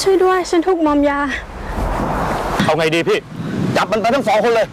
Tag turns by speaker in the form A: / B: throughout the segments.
A: ช่วยด้วยฉันถูกมอมยา
B: เอาไงดีพี่ จับมันไปทั้งสองคนเลย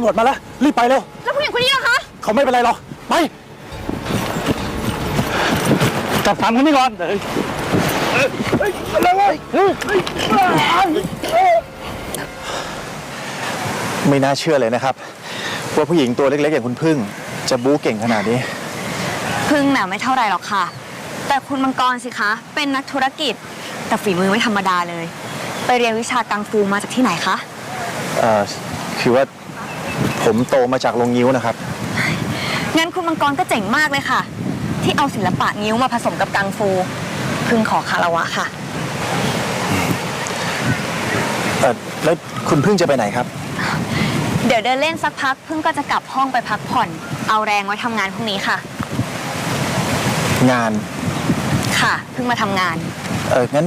B: ำรวจมาแล้ว รีบไปเร็ว
A: แล้วผู้หญิงคนนี้ล่ะคะ
B: เขาไม่เป็นไรหรอก ไป จับสามคนนี้ก่อนเฮ้ยเฮ้ยเฮ้ยอะไรวะเฮ้ยเฮ้ย
C: ไม่น่าเชื่อเลยนะครับ ว่าผู้หญิงตัวเล็กๆอย่างคุณพึ่ง จะบู๊เก่งขนาดนี้
D: พึ่งน่ะไม่เท่าไหร่หรอกค่ะ แต่คุณมังกรสิคะ เป็นนักธุรกิจ แต่ฝีมือไม่ธรรมดาเลย ไปเรียนวิชากังฟูมาจากที่ไหนคะ
C: เอ่อ คือว่า ผมโตมาจากโรงงิ้วนะครับ
D: งั้นคุณมังกรก็เจ๋งมากเลยค่ะ ที่เอาศิลปะนิ้วมาผสมกับกังฟูพึ่งขอคารวะค่ะ
C: เอ่อแล้วคุณพึ่งจะไปไหนครับ
D: เดี๋ยวเดินเล่นสักพักพึ่งก็จะกลับห้องไปพักผ่อน เอาแรงไว้ทำงานพรุ่งนี้ค่ะ
C: งาน
D: ค่ะพึ่งมาทำงาน
C: เอองั้น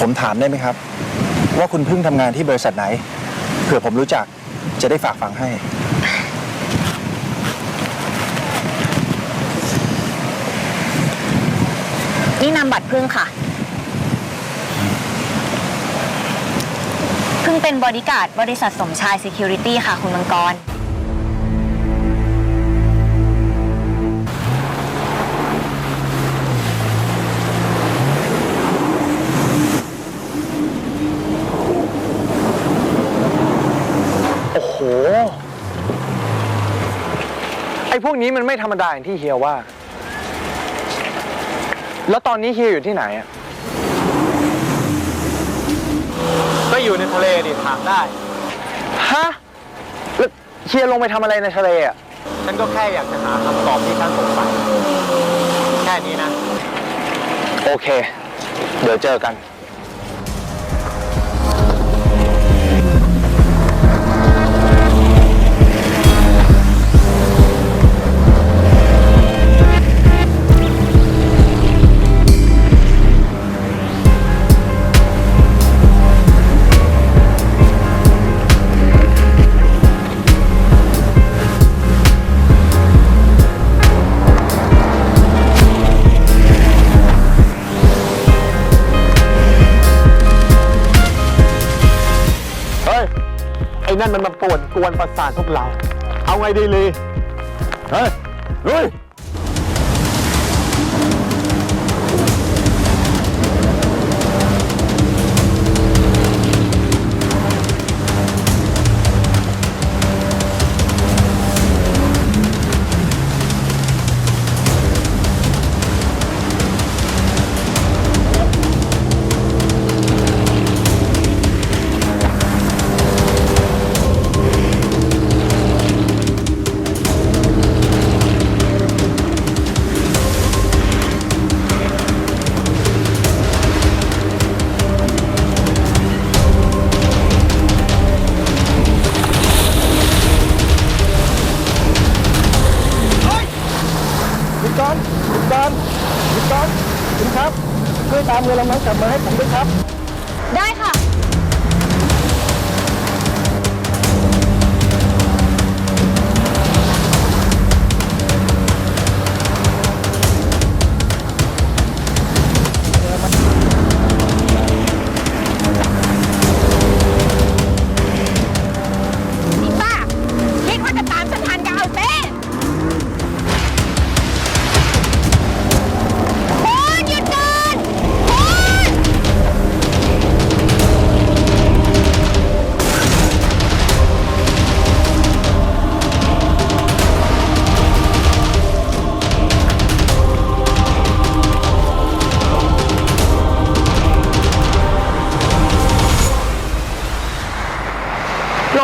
C: ผมถามได้ไหมครับ ว่าคุณพึ่งทำงานที่บริษัทไหนเผื่อผมรู้จัก จะได้ฝากฝังให้
D: นี่นามบัตรพึ่งค่ะ พึ่งเป็นบอดี้การ์ดบริษัทสมชาย Security ค่ะ คุณมังกร
E: วกนี้มันไม่ธรรมดาอย่างที่เฮียว่า แล้วตอนนี้เฮียอยู่ที่ไหนอะ
B: ก็อยู่ในทะเลดิถามได้
E: ฮะแล้วเฮียลงไปทำอะไรในทะเลอะ
B: ฉันก็แค่อยากจะหาคำตอบที่ฉันสงสัยแค่นี้นะ
E: โอเค เดี๋ยวเจอกัน
B: นั่นมันมาป่วนกวนประสาทพวกเรา เอาไงดีลีเฮ้ยลุย
C: นั้นกลับมาให้ผมด้วยครับ
D: ได้ค่ะ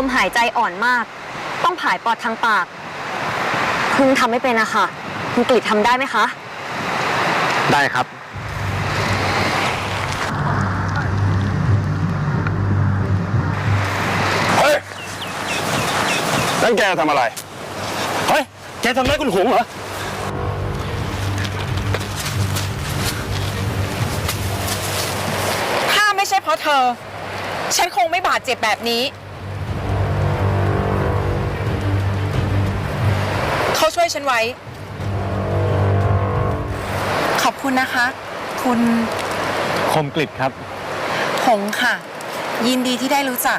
A: มหา
D: ยใจอ่อนมาก ต้องผายปอดทางปากพึ่งทำไม่เป็นอะค่ะ คุณกฤษทำได้ไหมคะ
B: ได้ครับ
F: เฮ้ยนั่นแกทำอะไร เฮ้ย แกทำร้ายคุณหงเหรอ
A: ถ้าไม่ใช่เพราะเธอ ฉันคงไม่บาดเจ็บแบบนี้ เขาช่วยฉันไว้ ขอบคุณนะคะ คุณ
B: คมกลิบครับ
A: หงค่ะ ยินดีที่ได้รู้จัก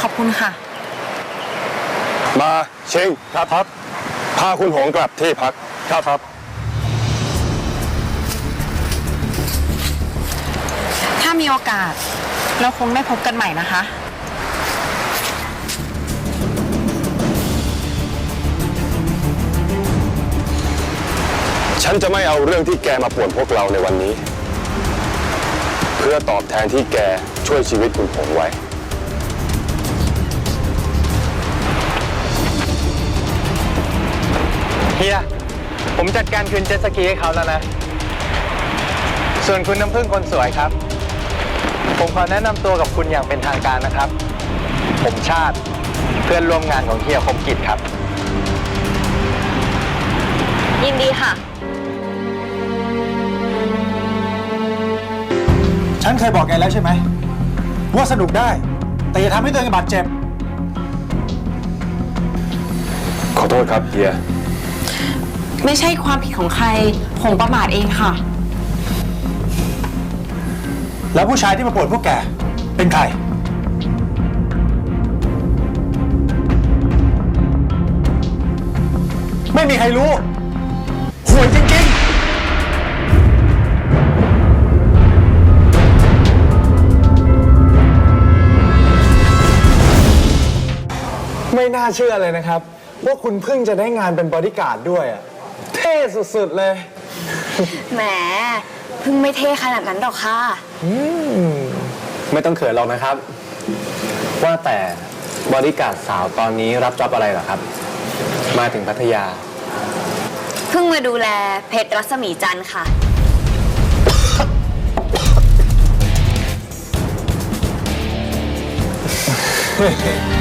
A: ขอบคุณค่ะ
F: มาเชงครับครับ พาคุณหงกลับที่พักครับครับ
A: ถ้ามีโอกาส เราคงได้พบกันใหม่นะคะ
F: ฉันจะไม่เอาเรื่องที่แกมาป่วนพวกเราในวันนี้ เพื่อตอบแทนที่แกช่วยชีวิตคุณหงไว้
E: เฮีย ผมจัดการคืนเจ็ตสกีให้เขาแล้วนะ ส่วนคุณน้ำพึ่งคนสวยครับ ผมขอแนะนำตัวกับคุณอย่างเป็นทางการนะครับ ผมชาติเพื่อนร่วมงานของเฮียคมกิจครับ
D: ยินดีค่ะ
C: ฉันเคยบอกแกแล้วใช่ไหม ว่าสนุกได้ แต่อย่าทำให้ตัวเองบาดเจ็บ
F: ขอโทษครับเฮีย
A: ไม่ใช่ความผิดของใครหงประมาทเองค่ะ
C: แล้วผู้ชายที่มาปวดพวกแก เป็นใคร ไม่มีใครรู้ห่วยจริงๆ
G: น่าเชื่อเลยนะครับ ว่าคุณเพิ่งจะได้งานเป็นบอดี้การ์ดด้วยอะเท่สุดๆเลย
D: แหมพึ่งไม่เท่ขนาดนั้นหรอกค่ะ
G: ไม่ต้องเขินหรอกนะครับ ว่าแต่บอดี้การ์ดสาวตอนนี้รับจ็อบอะไรเหรอครับ มาถึงพัทยา
D: เพิ่งมาดูแลเพชรรัศมีจันทร์ค่ะ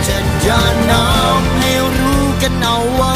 H: จะอย่าน้ำให้รู้กันเอาไว้